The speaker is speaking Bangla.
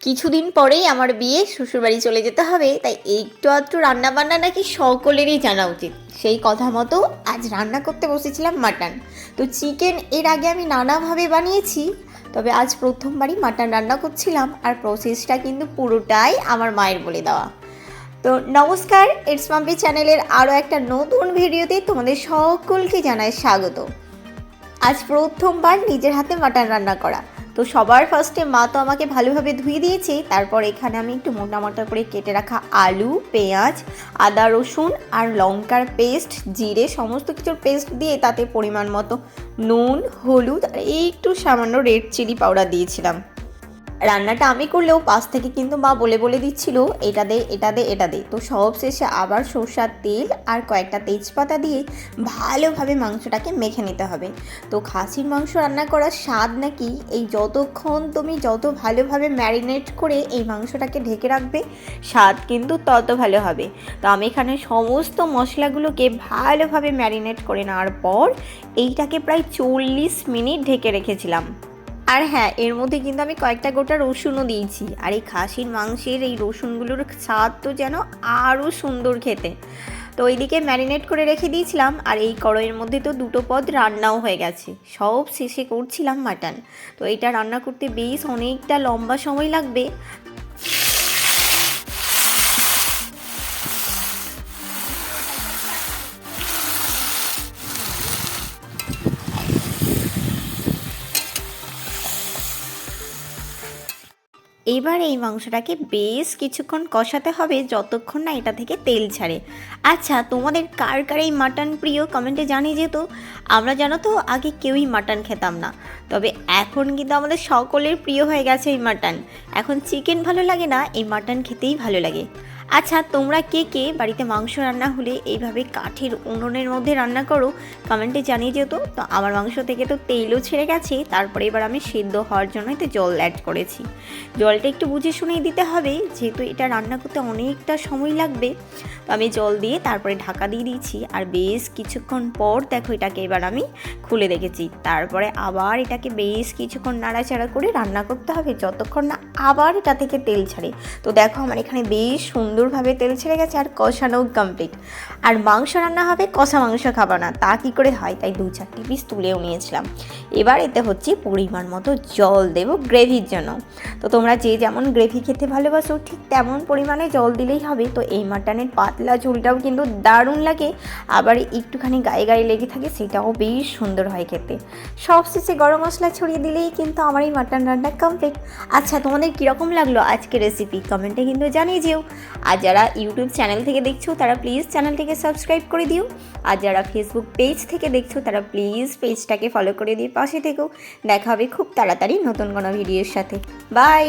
কিছুদিন পরেই আমার বিয়ে, শ্বশুরবাড়ি চলে যেতে হবে, তাই একটু আধটু রান্নাবান্না নাকি সকলেরই জানা উচিত। সেই কথা মতো আজ রান্না করতে বসেছিলাম মাটন। তো চিকেন এর আগে আমি নানাভাবে বানিয়েছি, তবে আজ প্রথমবারই মাটন রান্না করছিলাম আর প্রসেসটা কিন্তু পুরোটাই আমার মায়ের বলে দেওয়া। তো নমস্কার ইটস মাম্পি চ্যানেলের আরও একটা নতুন ভিডিওতে তোমাদের সকলকে জানায় স্বাগত। আজ প্রথমবার নিজের হাতে মাটন রান্না করা। তো সবার ফার্স্টে মা তো আমাকে ভালোভাবে ধুয়ে দিয়েছে। তারপর এখানে আমি একটু মোটা মোটা করে কেটে রাখা আলু, পেঁয়াজ, আদা, রসুন আর লঙ্কার পেস্ট জিরে, সমস্ত কিছুর পেস্ট দিয়ে তাতে পরিমাণ মতো নুন, হলুদ আর একটু সামান্য রেড চিলি পাউডার দিয়েছিলাম। রান্নাটা আমি করলেও পাশ থেকে কিন্তু মা বলে বলে দিচ্ছিল, এটা দে এটা দে এটা দে। তো সব শেষে আবার সর্ষার তেল আর কয়েকটা তেজপাতা দিয়ে ভালোভাবে মাংসটাকে মেখে নিতে হবে। তো খাসির মাংস রান্না করার স্বাদ নাকি এই যতক্ষণ তুমি যত ভালোভাবে ম্যারিনেট করে এই মাংসটাকে ঢেকে রাখবে, স্বাদ কিন্তু তত ভালো হবে। তো আমি এখানে সমস্ত মশলাগুলোকে ভালোভাবে ম্যারিনেট করে নেওয়ার পর এইটাকে প্রায় চল্লিশ মিনিট ঢেকে রেখেছিলাম। আর হ্যাঁ এর মধ্যে কিন্তু আমি কয়েকটা গোটা রসুনও দিয়েছি। আর এই খাসির মাংসের এই রসুনগুলোর স্বাদ তো যেন আরও সুন্দর খেতে। তো ওইদিকে ম্যারিনেট করে রেখে দিয়েছিলাম, আর এই কড়াইয়ের মধ্যে তো দুটো পদ রান্নাও হয়ে গেছে। সব শেষে করছিলাম মাটন। তো এটা রান্না করতে বেশ অনেকটা লম্বা সময় লাগবে। এবার এই মাংসটাকে বেশ কিছুক্ষণ কষাতে হবে যতক্ষণ না এটা থেকে তেল ছাড়ে। আচ্ছা তোমাদের কার কার এই মাটন প্রিয়? কমেন্টে জানিয়ে যেত। আমরা জানো তো, আগে কেউই মাটন খেতাম না। তবে এখন কিন্তু আমাদের সকলের প্রিয় হয়ে গেছে এই মাটন। এখন চিকেন ভালো লাগে না, এই মাটন খেতেই ভালো লাগে। আচ্ছা তোমরা কে কে বাড়িতে মাংস রান্না হলে এইভাবে কাঠের উনুনের মধ্যে রান্না করো কমেন্টে জানিয়ে যেত তো। আমার মাংস থেকে তো তেলও ছেড়ে গেছে, তারপরে এবার আমি সেদ্ধ হওয়ার জন্যই তো জল অ্যাড করেছি। জলটা একটু বুঝে শুনেই দিতে হবে, যেহেতু এটা রান্না করতে অনেকটা সময় লাগবে। তো আমি জল দিয়ে তারপরে ঢাকা দিয়ে দিয়েছি, আর বেশ কিছুক্ষণ পর দেখো এটাকে এবার আমি খুলে রেখেছি তারপরে আবার এটাকে বেশ কিছুক্ষণ নাড়াচাড়া করে রান্না করতে হবে, যতক্ষণ না আবার এটা থেকে তেল ছাড়ে। তো দেখো আমার এখানে বেশ সুন্দরভাবে তেল ছেড়ে গেছে আর কষানোও কমপ্লিট আর মাংস রান্না হবে কষা মাংস খাব না, তা কী করে হয়? তাই দু চারটি পিস তুলেও নিয়েছিলাম। এবার এতে হচ্ছে পরিমাণ মতো জল দেবো গ্রেভির জন্য। তো তোমরা যে যেমন গ্রেভি খেতে ভালোবাসো, ঠিক তেমন পরিমাণে জল দিলেই হবে। তো এই মাটনের পাতলা ঝোলটাও কিন্তু দারুণ লাগে। আবার একটুখানি গায়ে গায়ে লেগে থাকে, সেটাও বেশ সুন্দর হয় খেতে। সব শেষে গরম মশলা ছড়িয়ে দিলেই কিন্তু আমার এই মাটন রান্না কমপ্লিট আচ্ছা তোমাদের কীরকম লাগল আজকে রেসিপি কমেন্টে কিন্তু জানিয়ে যেও। আর যারা ইউটিউব চ্যানেল থেকে দেখছ, তারা প্লিজ চ্যানেলটিকে সাবস্ক্রাইব করে দিও। আর যারা ফেসবুক পেজ থেকে দেখছ, তারা প্লিজ পেজটাকে ফলো করে দিয়ে পাশে থেকেও দেখা হবে খুব তাড়াতাড়ি নতুন কোনো ভিডিওর সাথে। বাই